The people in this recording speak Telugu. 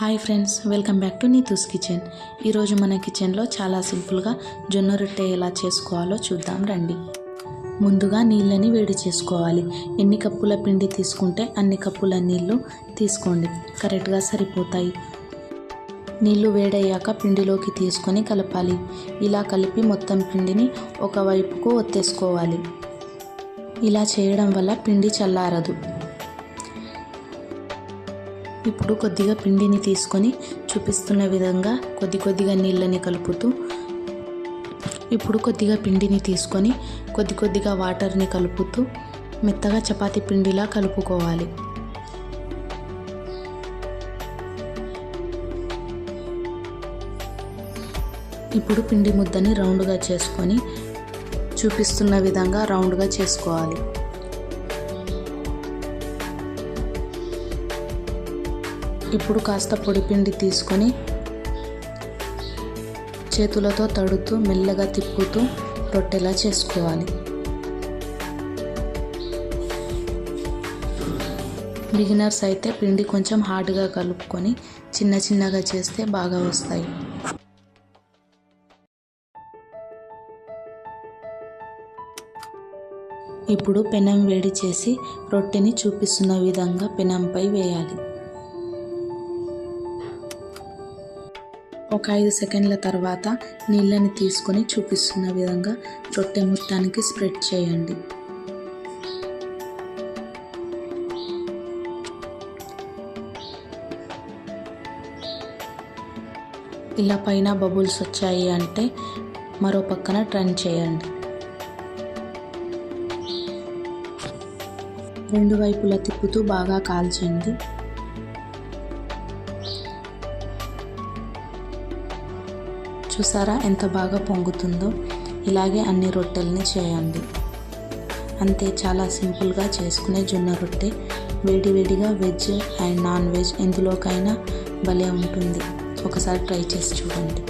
Hi friends welcome back to Neetu's kitchen ఈరోజు మన కిచెన్లో చాలా సింపుల్గా జొన్న రొట్టె ఎలా చేసుకోవాలో చూద్దాం రండి. ముందుగా నీళ్ళని వేడి చేసుకోవాలి. ఎన్ని కప్పుల పిండి తీసుకుంటే అన్ని కప్పుల నీళ్ళు తీసుకోండి. కరెక్ట్గా సరిపోతాయి. నీళ్ళు వేడయ్యాక పిండిలోకి తీసుకొని కలపాలి. ఇలా కలిపి మొత్తం పిండిని ఒకవైపుకు ఒత్తేసుకోవాలి. ఇలా చేయడం వల్ల పిండి చల్లారదు. ఇప్పుడు కొద్దిగా పిండిని తీసుకొని చూపిస్తున్న విధంగా కొద్ది కొద్దిగా నీళ్ళని కలుపుతూ ఇప్పుడు కొద్దిగా పిండిని తీసుకొని కొద్ది కొద్దిగా వాటర్ని కలుపుతూ మెత్తగా చపాతీ పిండిలా కలుపుకోవాలి. ఇప్పుడు పిండి ముద్దని రౌండ్గా చేసుకొని చూపిస్తున్న విధంగా రౌండ్గా చేసుకోవాలి. ఇప్పుడు కాస్త పొడిపిండి తీసుకొని చేతులతో తడుతూ మెల్లగా తిప్పుతూ రొట్టెలా చేసుకోవాలి. బిగినర్స్ అయితే పిండి కొంచెం హార్డ్గా కలుపుకొని చిన్న చిన్నగా చేస్తే బాగా వస్తాయి. ఇప్పుడు పెనం వేడి చేసి రొట్టెని చూపిస్తున్న విధంగా పెనంపై వేయాలి. ఒక ఐదు సెకండ్ల తర్వాత నీళ్ళని తీసుకొని చూపిస్తున్న విధంగా రొట్టె మొత్తానికి స్ప్రెడ్ చేయండి. ఇలా పైన బబుల్స్ వచ్చాయి అంటే మరో పక్కన టర్న్ చేయండి. రెండు వైపులా తిప్పుతూ బాగా కాల్చండి. చూసారా ఎంత బాగా పొంగుతుందో? ఇలాగే అన్ని రొట్టెల్ని చేయండి. అంతే చాలా సింపుల్గా చేసుకునే జొన్న రొట్టె వేడి వేడిగా వెజ్ అండ్ నాన్ వెజ్ ఎందులోకైనా భలే ఉంటుంది. ఒకసారి ట్రై చేసి చూడండి.